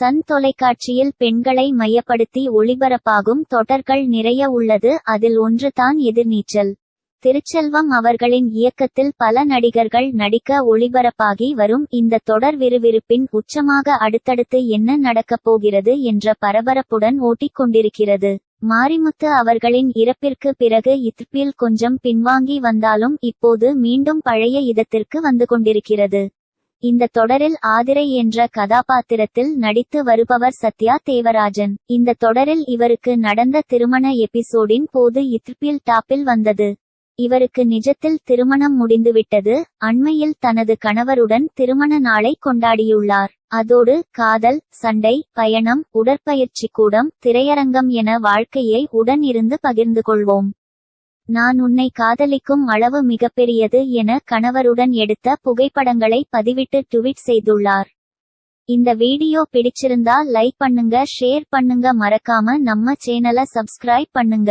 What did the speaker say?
Sun தொலைக்காட்சியில் பெண்களை மையப்படுத்தி ஒளிபரப்பாகும் தொடர்கள் நிறைய உள்ளது அதில் ஒன்றுதான் எதிர்நீச்சல். திருச்செல்வம் அவர்களின் இயக்கத்தில் பல நடிகர்கள் நடிக்க ஒளிபரப்பாகி வரும் இந்த தொடர் விறுவிறுப்பின் உச்சமாக அடுத்தடுத்து என்ன நடக்கப் போகிறது என்ற பரபரப்புடன் ஓட்டிக்கொண்டிருக்கிறது மாரிமுத்து அவர்களின் இறப்பிற்கு பிறகு இத்திப்பில் கொஞ்சம் பின்வாங்கி வந்தாலும் இப்போது மீண்டும் பழைய இதத்திற்கு வந்து கொண்டிருக்கிறது. இந்த தொடரில் ஆதிரை என்ற கதாபாத்திரத்தில் நடித்து வருபவர் சத்யா தேவராஜன். இந்த தொடரில் இவருக்கு நடந்த திருமண எபிசோடின் போது இத்பில் டாப்பில் வந்தது. இவருக்கு நிஜத்தில் திருமணம் முடிந்துவிட்டது. அண்மையில் தனது கணவருடன் திருமண நாளை கொண்டாடியுள்ளார். அதோடு காதல் சண்டை பயணம் உடற்பயிற்சி கூடம் திரையரங்கம் என வாழ்க்கையை உடன் இருந்து பகிர்ந்து கொள்வோம். நான் உன்னை காதலிக்கும் அளவு மிகப்பெரியது என கணவருடன் எடுத்த புகைப்படங்களை பதிவிட்டு ட்வீட் செய்துள்ளார். இந்த வீடியோ பிடிச்சிருந்தா லைக் பண்ணுங்க ஷேர் பண்ணுங்க மறக்காம நம்ம சேனலை சப்ஸ்கிரைப் பண்ணுங்க.